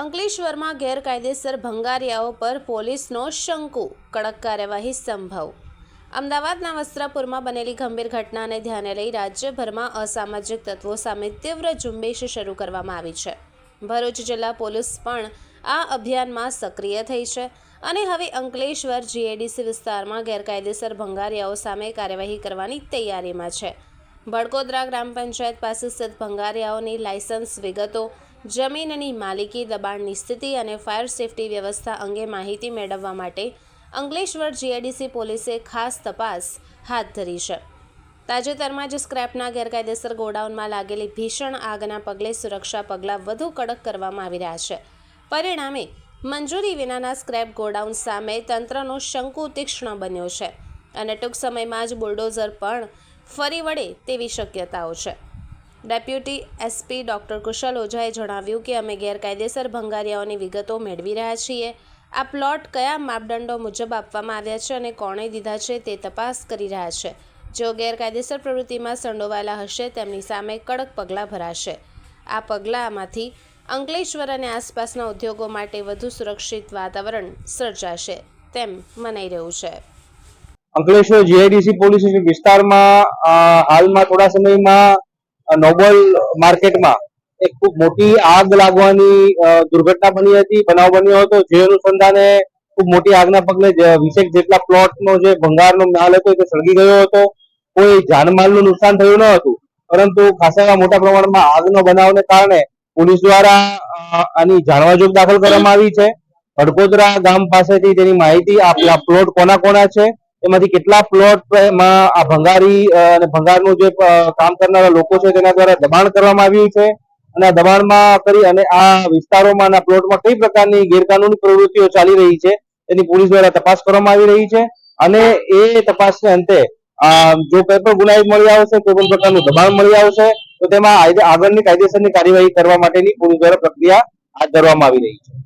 અંકલેશ્વરમાં ગેરકાયદેસર ભંગારિયાઓ પર પોલીસનો શંકુ. કડક કાર્યવાહી સંભવ. અમદાવાદના વસ્ત્રાપુરમાં બનેલી ગંભીર ઘટનાને ધ્યાને લઈ રાજ્યભરમાં અસામાજિક તત્વો સામે તીવ્ર ઝુંબેશ શરૂ કરવામાં આવી છે. ભરૂચ જિલ્લા પોલીસ પણ આ અભિયાનમાં સક્રિય થઈ છે અને હવે અંકલેશ્વર જીએડીસી વિસ્તારમાં ગેરકાયદેસર ભંગારિયાઓ સામે કાર્યવાહી કરવાની તૈયારીમાં છે. બડકોદરા ગ્રામ પંચાયત પાસે સ્થિત ભંગારિયાઓની લાયસન્સ વિગતો જમીનની માલિકી દબાણની સ્થિતિ અને ફાયર સેફટી વ્યવસ્થા અંગે માહિતી મેળવવા માટે અંકલેશ્વર જીઆઈડીસી પોલીસે ખાસ તપાસ હાથ ધરી છે. તાજેતરમાં જ સ્ક્રેપના ગેરકાયદેસર ગોડાઉનમાં લાગેલી ભીષણ આગના પગલે સુરક્ષા પગલાં વધુ કડક કરવામાં આવી રહ્યા છે. પરિણામે, મંજૂરી વિનાના સ્ક્રેપ ગોડાઉન સામે તંત્રનો શંકુ તીક્ષ્ણ બન્યો છે અને ટૂંક સમયમાં જ બુલડોઝર પણ ફરી વળે તેવી શક્યતાઓ છે. ડેપ્યુટી એસપી ડોક્ટર કુશલ ઓઝાએ જણાવ્યું કે અમે ગેરકાયદેસર ભંગારિયાઓની વિગતો મેળવી રહ્યા છીએ. આ પ્લોટ કયા માપદંડો મુજબ આપવામાં આવ્યા છે અને કોણે દીધા છે તે તપાસ કરી રહ્યા છે. જેઓ ગેરકાયદેસર પ્રવૃત્તિમાં સંડોવાયેલા હશે, તેમની સામે કડક પગલાં ભરાશે. આ પગલાંમાંથી અંકલેશ્વર અને આસપાસના ઉદ્યોગો માટે વધુ સુરક્ષિત વાતાવરણ સર્જાશે, તેમ મનાઈ રહ્યું છે. અંકલેશ્વર જીઆઈડીસી પોલીસ વિસ્તારમાં હાલમાં થોડા સમયમાં નોબલ માર્કેટમાં એક ખૂબ મોટી આગ લાગવાની દુર્ઘટના બની હતી, બનાવ બન્યો હતો. જે અનુસંધાને ખૂબ મોટી આગના પગલે વિશેક જેટલા પ્લોટનો જે ભંગારનો માલ હતો તે સળગી ગયો હતો. કોઈ જાનમાલનું નુકસાન થયું ન હતું. પરંતુ ખાસા મોટા પ્રમાણમાં આગનો બનાવને કારણે પોલીસ દ્વારા આની જાણવાજોગ દાખલ કરવામાં આવી છે. હડકોદરા ગામ પાસેથી તેની માહિતી આ પ્લોટ કોના કોના છે? એમાંથી કેટલા પ્લોટમાં આ ભંગારી અને ભંગારનું જે કામ કરનારા લોકો છે તેના દ્વારા દબાણ કરવામાં આવ્યું છે. અને આ દબાણમાં કરી અને આ વિસ્તારોમાં આ પ્લોટમાં કઈ પ્રકારની ગેરકાનૂની પ્રવૃત્તિઓ ચાલી રહી છે તેની પોલીસ દ્વારા તપાસ કરવામાં આવી રહી છે. અને એ તપાસને અંતે જો કોઈ પણ ગુનાહિત મળી આવશે, કોઈ પણ પ્રકારનું દબાણ મળી આવશે, તો તેમાં આગળની કાયદેસરની કાર્યવાહી કરવા માટેની પોલીસ દ્વારા પ્રક્રિયા હાથ ધરવામાં આવી રહી છે.